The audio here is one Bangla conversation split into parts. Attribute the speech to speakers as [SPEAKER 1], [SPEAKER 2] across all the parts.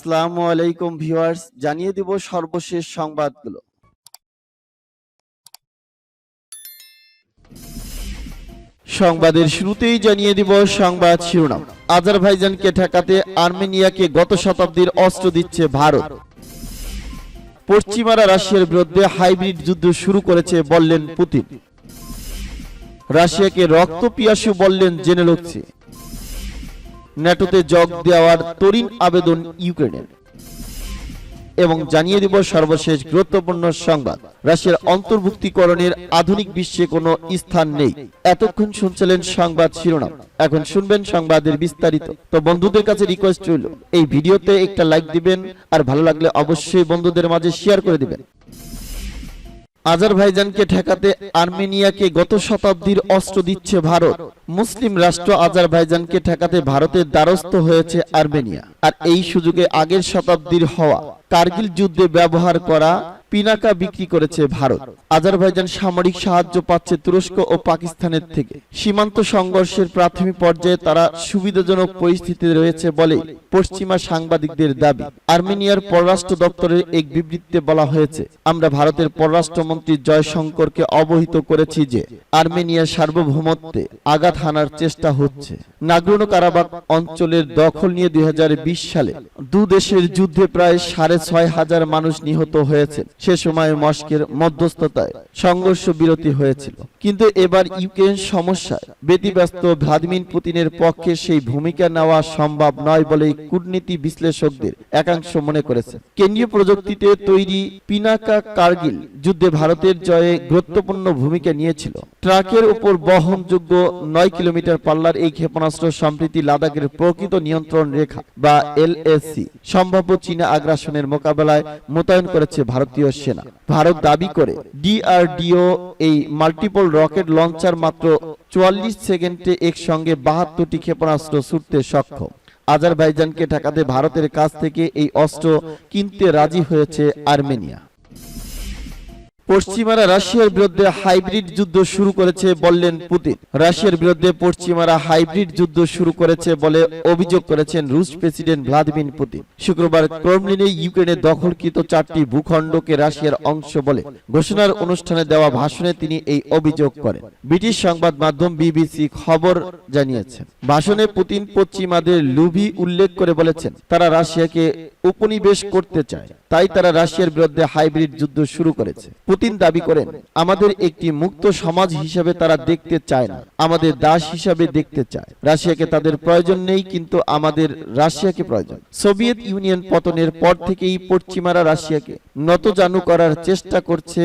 [SPEAKER 1] আসসালামু আলাইকুম ভিউয়ার্স, জানিয়ে দিব সর্বশেষ সংবাদগুলো। সংবাদের শুরুতেই জানিয়ে দিব সংবাদ শিরোনাম। আজারবাইজানকে ঠেকাতে আর্মেনিয়াকে গত শতাব্দীর অস্ত্র দিচ্ছে ভারত। পশ্চিমারা রাশিয়ার বিরুদ্ধে হাইব্রিড যুদ্ধ শুরু করেছে বললেন পুতিন। রাশিয়াকে রক্ত পিয়াসু বললেন জেনে ন্যাটোতে যোগ দেওয়ার তরিন আবেদন ইউক্রেনের। এবং জানিয়ে দিব সর্বশেষ গুরুত্বপূর্ণ সংবাদ, রাশিয়ার অন্তর্ভুক্তিকরণের আধুনিক বিশ্বে কোনো স্থান নেই। এতক্ষণ শুনছিলেন সংবাদ শিরোনাম, এখন শুনবেন সংবাদের বিস্তারিত। তো বন্ধুদের কাছে রিকোয়েস্ট রইল, এই ভিডিওতে একটা লাইক দিবেন, আর ভালো লাগলে অবশ্যই বন্ধুদের মাঝে শেয়ার করে দিবেন। আজারবাইজানকে ঠেকাতে আর্মেনিয়াকে গত শতাব্দীর অস্ত্র দিচ্ছে ভারত। মুসলিম রাষ্ট্র আজারবাইজানকে ঠেকাতে ভারতের দ্বারস্থ হয়েছে আর্মেনিয়া। আর এই সুযোগে আগের শতাব্দীর হওয়া কার্গিল যুদ্ধে ব্যবহার করা পিনাকা বিক্রি করেছে ভারত। আজারবাইজান সামরিক সাহায্য পাচ্ছে তুরস্ক ও পাকিস্তানের থেকে। সীমান্ত সংঘর্ষের প্রাথমিক পর্যায়ে তারা সুবিধাজনক পরিস্থিতিতে রয়েছে বলে পশ্চিমা সাংবাদিকদের দাবি। আর্মেনিয়ার পররাষ্ট্র দপ্তরের এক বিবৃতিতে বলা হয়েছে, আমরা ভারতের পররাষ্ট্রমন্ত্রী জয়শঙ্করকে অবহিত করেছি যে আর্মেনিয়ার সার্বভৌমত্বে আঘাত হানার চেষ্টা হচ্ছে। নাগরোনো কারাবাক অঞ্চলের দখল নিয়ে দুই হাজার বিশ সালে দু দেশের যুদ্ধে প্রায় সাড়ে ছয় হাজার মানুষ নিহত হয়েছে সে সময় মস্কের মধ্যস্থতায় সংঘর্ষ বিরতি হয়েছিল। কিন্তু এবার ইউক্রেন সমস্যায় ব্যতিব্যস্ত ভ্লাদিমির পুতিনের পক্ষে সেই ভূমিকা নেওয়া সম্ভব নয় বলে কূটনীতি বিশ্লেষকদের একাংশ মনে করেছে। কেন্দ্রীয় প্রযুক্তিতে তৈরি পিনাকা কার্গিল যুদ্ধে ভারতের জয়ে গুরুত্বপূর্ণ ভূমিকা নিয়েছিল। ট্রাকের উপর বহনযোগ্য নয় কিলোমিটার পাল্লার এই ক্ষেপণাস্ত্র সম্প্রীতি লাদাখের প্রকৃত নিয়ন্ত্রণ রেখা বা এলএসসি সম্ভাব্য চীনা আগ্রাসনের মোকাবেলায় মোতায়েন করেছে ভারতীয় সেনা ভারত দাবি করে, ডিআরডিও এই মাল্টিপল রকেট লঞ্চার মাত্র চুয়াল্লিশ সেকেন্ডে একসঙ্গে বাহাত্তরটি ক্ষেপণাস্ত্র ছুটতে সক্ষম। আজারবাইজানকে ঠেকাতে ভারতের কাছ থেকে এই অস্ত্র কিনতে রাজি হয়েছে আর্মেনিয়া। পশ্চিমারা রাশিয়ার বিরুদ্ধে হাইব্রিড যুদ্ধ শুরু করেছে বললেন পুতিন। রাশিয়ার বিরুদ্ধে পশ্চিমারা হাইব্রিড যুদ্ধ শুরু করেছে বলে অভিযোগ করেছেন রুশ প্রেসিডেন্ট ভ্লাদিমির পুতিন। শুক্রবার ক্রমলিনে ইউক্রেনের দখলকৃত চারটি ভূখণ্ডকে রাশিয়ার অংশ বলে ঘোষণার অনুষ্ঠানে দেওয়া ভাষণে তিনি এই অভিযোগ করেন। ব্রিটিশ সংবাদ মাধ্যম বিবিসি খবর জানিয়েছে, ভাষণে পুতিন পশ্চিমাদের লুভি উল্লেখ করে বলেছেন, তারা রাশিয়াকে উপনিবেশ করতে চায়, তাই তারা রাশিয়ার বিরুদ্ধে হাইব্রিড যুদ্ধ শুরু করেছে। পুতিন দাবি করেন, আমাদের একটি মুক্ত সমাজ হিসাবে তারা দেখতে চায় না, আমাদের দাস হিসাবে দেখতে চায়। রাশিয়াকে তাদের প্রয়োজন নেই, কিন্তু আমাদের রাশিয়াকে প্রয়োজন। সোভিয়েত ইউনিয়ন পতনের পর থেকেই পশ্চিমারা রাশিয়াকে নতজানু করার চেষ্টা করছে,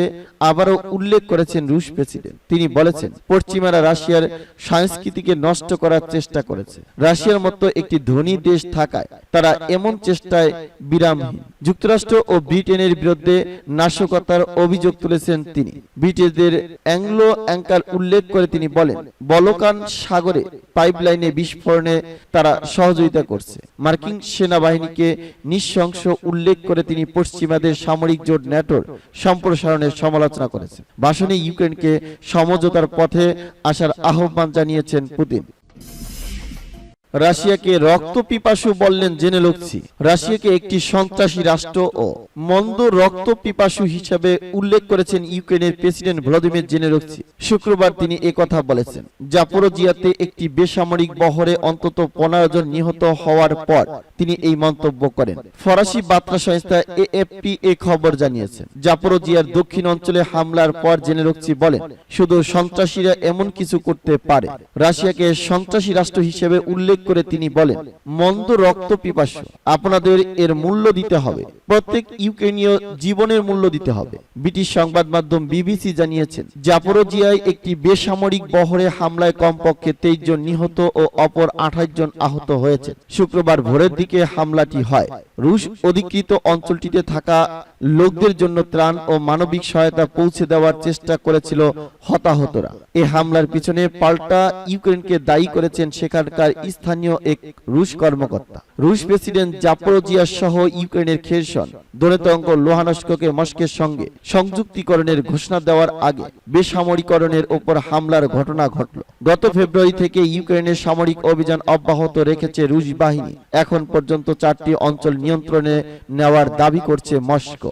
[SPEAKER 1] আবারও উল্লেখ করেছেন রুশ প্রেসিডেন্ট। তিনি বলেছেন, পশ্চিমারা রাশিয়ার সংস্কৃতিকে নষ্ট করার চেষ্টা করেছে। রাশিয়ার মতো একটি ধনী দেশ থাকায় তারা এমন চেষ্টায় বিরামহীন। যুক্তরাষ্ট্র ও ব্রিটেনের বিরুদ্ধে নাশকতার অভিযোগ তুলেছেন তিনি। ব্রিটিশদের অ্যাংলো অ্যাঙ্কার উল্লেখ করে তিনি বলেন, বলকান সাগরে পাইপলাইনে বিস্ফোরণে তারা সহযোগিতা করছে। মার্কিন সেনাবাহিনীকে নিঃশংস উল্লেখ করে তিনি পশ্চিমাদের সামরিক জোট ন্যাটোর সম্প্রসারণের সমালোচনা করেছেন। ভাষণে ইউক্রেনকে সমঝোতার পথে আসার আহ্বান জানিয়েছেন পুতিন। রাশিয়াকে রক্ত পিপাসু বললেন জেনে লক্ষ্যি রাশিয়াকে একটি সন্ত্রাসী রাষ্ট্র ও মন্দ রক্ত পিপাসু হিসাবে উল্লেখ করেছেন ইউক্রেনের প্রেসিডেন্ট ভ্লাদিমির জেনে জেনেরক্সি শুক্রবার তিনি একথা বলেছেন। জাপোরোজিয়াতে একটি বেসামরিক বহরে অন্তত পনেরো জন নিহত হওয়ার পর তিনি এই মন্তব্য করেন। ফরাসি বার্তা সংস্থা এএফপি এ খবর জানিয়েছেন। জাপোরোজিয়ার দক্ষিণ অঞ্চলে হামলার পর জেনে জেনেরক্সি বলেন, শুধু সন্ত্রাসীরা এমন কিছু করতে পারে। রাশিয়াকে সন্ত্রাসী রাষ্ট্র হিসেবে উল্লেখ করে তিনি বলেন, মন্দ রক্ত পিপাসু, আপনাদের এর মূল্য দিতে হবে। প্রত্যেক ইউক্রেনীয় জীবনের মূল্য দিতে হবে। ব্রিটিশ সংবাদ মাধ্যম বিবিসি জানিয়েছেন, জাপোরোজিয়ায় একটি বেসামরিক বহরে হামলায় কমপক্ষে তেইশ জন নিহত ও অপর আঠাশ জন আহত হয়েছে শুক্রবার ভোরের দিকে হামলাটি হয়। রুশ অধিকৃত অঞ্চলটিতে থাকা লোকদের জন্য ত্রাণ ও মানবিক সহায়তা পৌঁছে দেওয়ার চেষ্টা করেছিল হতাহতরা। এ হামলার পিছনে পাল্টা ইউক্রেনকে দায়ী করেছেন সেখানকার স্থানীয় এক রুশ কর্মকর্তা। রুশ প্রেসিডেন্ট জাপরোজিয়া সহ ইউক্রেনের খেরসন দোনেতঙ্ক লোহানস্ককে মস্কের সঙ্গে সংযুক্তিকরণের ঘোষণা দেওয়ার আগে বেসামরিকরণের ওপর হামলার ঘটনা ঘটল। গত ফেব্রুয়ারি থেকে ইউক্রেনের সামরিক অভিযান অব্যাহত রেখেছে রুশ বাহিনী। এখন পর্যন্ত চারটি অঞ্চল নিয়ন্ত্রণে নেওয়ার দাবি করছে মস্কো।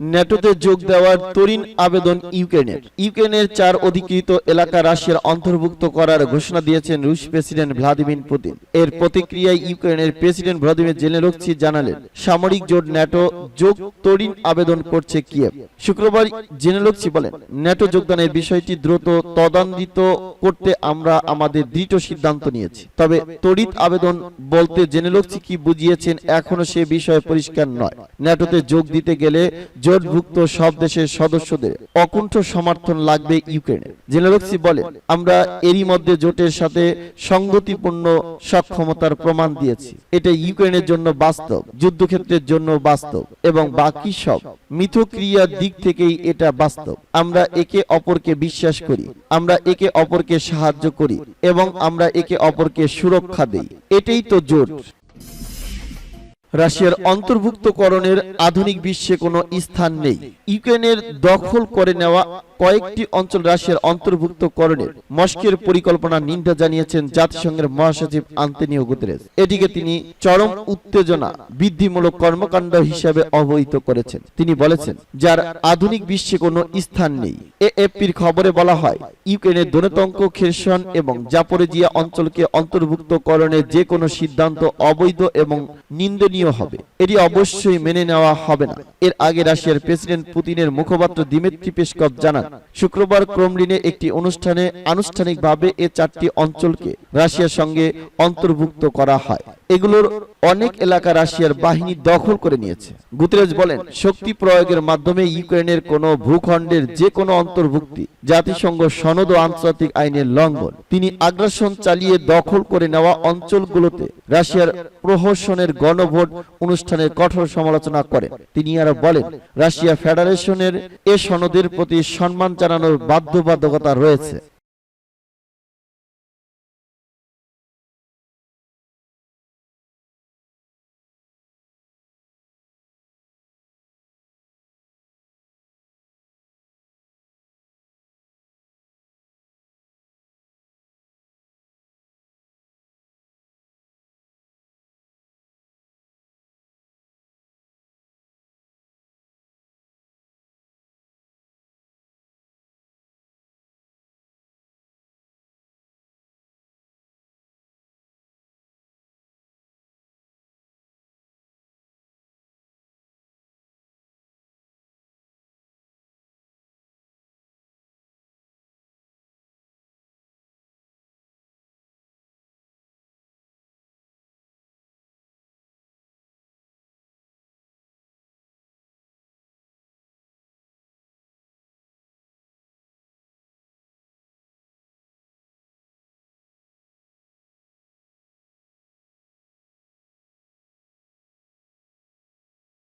[SPEAKER 1] ন্যাটোতে যোগ দেওয়ার তরিন আবেদন ইউক্রেনের। ইউক্রেনের চার অধিকৃত এলাকা রাশিয়ার অন্তর্ভুক্ত করার ঘোষণা দিয়েছেন রুশ প্রেসিডেন্ট ভ্লাদিমির পুতিন। এর প্রতিক্রিয়ায় ইউক্রেনের প্রেসিডেন্ট ভ্লাদিমির জেলেরোক্সি জানালেন, সামরিক জোট ন্যাটো যোগ তরিন আবেদন করছে কিয়েভ। শুক্রবার জেনেলোক্সি বলেন ন্যাটো যোগদানের বিষয়টি দ্রুত তদান্বিত করতে আমরা আমাদের দৃঢ় সিদ্ধান্ত নিয়েছি। তবে তড়িৎ আবেদন বলতে জেনেলোক্সি কি বুঝিয়েছেন এখনও সে বিষয়ে পরিষ্কার নয়। ন্যাটোতে যোগ দিতে গেলে জোটভুক্ত সব দেশের সদস্যদের অকুণ্ঠ সমর্থন লাগবে ইউক্রেনের। জেনেলোক্সি বলেন, আমরা এরই মধ্যে জোটের সাথে সংগতিপূর্ণ সক্ষমতার প্রমাণ দিয়েছি। এটা ইউক্রেনের জন্য বাস্তব, যুদ্ধক্ষেত্রের জন্য বাস্তব এবং বাকি সব মিথক্রিয়ার দিক থেকেই এটা বাস্তব। আমরা একে অপরকে বিশ্বাস করি, আমরা একে অপরকে সাহায্য করি এবং আমরা একে অপরকে সুরক্ষা দেই। এটাই তো জোট। রাশিয়ার অন্তর্ভুক্তকরণের আধুনিক বিশ্বে কোনো স্থান নেই। ইউক্রেনের দখল করে নেওয়া কয়েকটি অঞ্চল রাশিয়ার অন্তর্ভুক্তকরণের মস্কের পরিকল্পনা নিন্দা জানিয়েছেন জাতিসংঘের মহাসচিব আন্তনিও গুতেরেস। এটিকে তিনি চরম উত্তেজনা, বৃদ্ধিমূলক কর্মকাণ্ড হিসাবে অবহিত করেছেন। তিনি বলেছেন, যার আধুনিক বিশ্বে কোনো স্থান নেই। এএফপির খবরে বলা হয়, ইউক্রেনের দোনেতঙ্ক, খেরসন এবং জাপোরেজিয়া অঞ্চলকে অন্তর্ভুক্তকরণের যে কোনো সিদ্ধান্ত অবৈধ এবং নিন্দনীয় হবে। এটি অবশ্যই মেনে নেওয়া হবে না। এর আগে রাশিয়ার প্রেসিডেন্ট পুতিনের মুখপাত্র দিমিত্রি পেশকভ জানান, শুক্রবার ক্রমলিনে একটি অনুষ্ঠানে আনুষ্ঠানিকভাবে এ চারটি অঞ্চলকে রাশিয়ার সঙ্গে অন্তর্ভুক্ত করা হয়। এগুলোর অনেক এলাকা রাশিয়ার বাহিনী দখল করে নিয়েছে। গুতরেজ বলেন, শক্তি প্রয়োগের মাধ্যমে ইউক্রেনের কোন ভূখণ্ডের যে কোনো অন্তর্ভুক্তি, জাতিসংঘ সনদ ও আন্তর্জাতিক আইনের লঙ্ঘন, তিনি আগ্রাসন চালিয়ে দখল করে নেওয়া অঞ্চলগুলোতে রাশিয়ার প্রহসনের গণভোট অনুষ্ঠানের কঠোর সমালোচনা করেন। তিনি আরও বলেন, রাশিয়া ফেডারেশনের এ সনদের প্রতি সম্মান জানানোর বাধ্যবাধকতা রয়েছে।